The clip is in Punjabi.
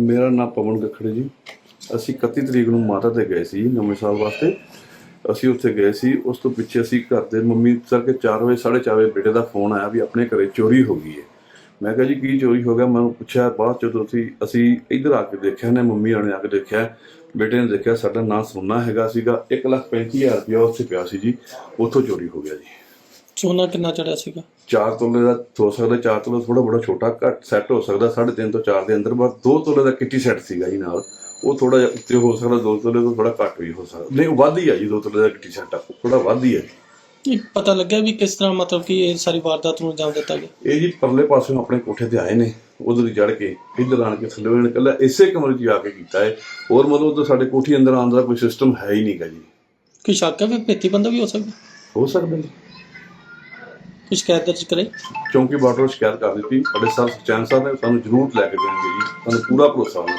ਮੇਰਾ ਨਾਮ ਪਵਨ ਗੱਖੜ ਜੀ। ਅਸੀਂ 31 ਤਰੀਕ ਨੂੰ ਮਾਤਾ ਤੇ ਗਏ ਸੀ ਨਵੇਂ ਸਾਲ ਵਾਸਤੇ। ਅਸੀਂ ਉੱਥੇ ਗਏ ਸੀ, ਉਸ ਤੋਂ ਪਿੱਛੇ ਅਸੀਂ ਘਰ ਦੇ ਮੰਮੀ ਸਰ ਕੇ 4 ਵਜੇ 4:30 ਵਜੇ ਬੇਟੇ ਦਾ ਫੋਨ ਆਇਆ ਵੀ ਆਪਣੇ ਘਰੇ ਚੋਰੀ ਹੋ ਗਈ ਹੈ ਮੈਂ ਕਿਹਾ ਜੀ, ਕੀ ਚੋਰੀ ਹੋ ਗਿਆ? ਮੈਨੂੰ ਪੁੱਛਿਆ, ਬਾਅਦ ਜਦੋਂ ਅਸੀਂ ਅਸੀਂ ਇੱਧਰ ਆ ਕੇ ਦੇਖਿਆ ਨੇ ਮੰਮੀ ਨੇ ਆ ਕੇ ਦੇਖਿਆ, ਬੇਟੇ ਨੇ ਦੇਖਿਆ ਸਾਡਾ ਨਾਂ ਸੋਨਾ ਹੈਗਾ ਸੀਗਾ 135000 ਰੁਪਇਆ ਉੱਥੇ ਪਿਆ ਸੀ ਜੀ, ਉੱਥੋਂ ਚੋਰੀ ਹੋ ਗਿਆ ਜੀ। ਸੋਨਾ ਕਿੰਨਾ ਚੜਿਆ ਸੀਗਾ? 4 ਤੋਲੇ ਦਾ ਹੋ ਸਕਦਾ 4 ਤੋਲੇ ਥੋੜਾ ਬੜਾ ਛੋਟਾ ਘੱਟ ਸੈੱਟ ਹੋ ਸਕਦਾ 3.5 ਤੋਂ 4 ਦੇ ਅੰਦਰ ਬਸ 2 ਤੋਲੇ ਦਾ ਕਿੱਟੀ ਸੈੱਟ ਸੀਗਾ ਜੀ ਨਾਲ। ਉਹ ਥੋੜਾ ਜਿਹਾ ਉੱਤੇ ਹੋ ਸਕਦਾ 2 ਤੋਲੇ ਤੋਂ ਥੋੜਾ ਘੱਟ ਵੀ ਹੋ ਸਕਦਾ। ਨਹੀਂ ਵੱਧ ਹੀ ਆ ਜੀ 2 ਤੋਲੇ ਦਾ ਕਿੱਟੀ ਸੈੱਟ ਥੋੜਾ ਵੱਧ ਹੀ ਹੈ ਇਹ ਪਤਾ ਲੱਗਿਆ ਵੀ ਕਿਸ ਤਰ੍ਹਾਂ ਮਤਲਬ ਕਿ ਇਹ ਸਾਰੀ ਵਾਰਦਾਤ ਨੂੰ ਅੰਜਾਮ ਦਿੱਤਾ ਗਿਆ? ਇਹ ਜੀ ਪਰਲੇ ਪਾਸਿਓਂ ਆਪਣੇ ਕੋਠੇ ਤੇ ਆਏ ਨੇ ਉਧਰ ਚੜ ਕੇ ਇੱਧਰ ਆਣ ਕੇ ਥੱਲੇ ਉਹਨੇ ਕੱਲਾ ਇਸੇ ਕਮਰੇ 'ਚ ਜਾ ਕੇ ਕੀਤਾ ਹੈ। ਹੋਰ ਮਤਲਬ ਉਧਰ ਸਾਡੇ ਕੋਠੀ ਅੰਦਰ ਆਉਣ ਦਾ ਕੋਈ ਸਿਸਟਮ ਹੈ ਹੀ ਨਹੀਂਗਾ ਜੀ। ਕੋਈ ਸ਼ੱਕ ਹੈ ਵੀ ਭੇਤੀ ਬੰਦਾ ਵੀ ਹੋ ਸਕਦਾ? ਹੋ ਸਕਦਾ ਜੀ। ਕੋਈ ਸ਼ਿਕਾਇਤ ਦਰਜ ਕਰੇ ਚੌਂਕੀ ਬਾਰਡਰ ਸ਼ਿਕਾਇਤ ਕਰ ਦਿੱਤੀ। ਸਾਡੇ ਸਰ ਸੁਚੈਨ ਸਾਹਿਬ ਨੇ ਸਾਨੂੰ ਜ਼ਰੂਰ ਲੈ ਕੇ ਦੇਣਗੇ ਜੀ। ਸਾਨੂੰ ਪੂਰਾ ਭਰੋਸਾ ਉਹਨਾਂ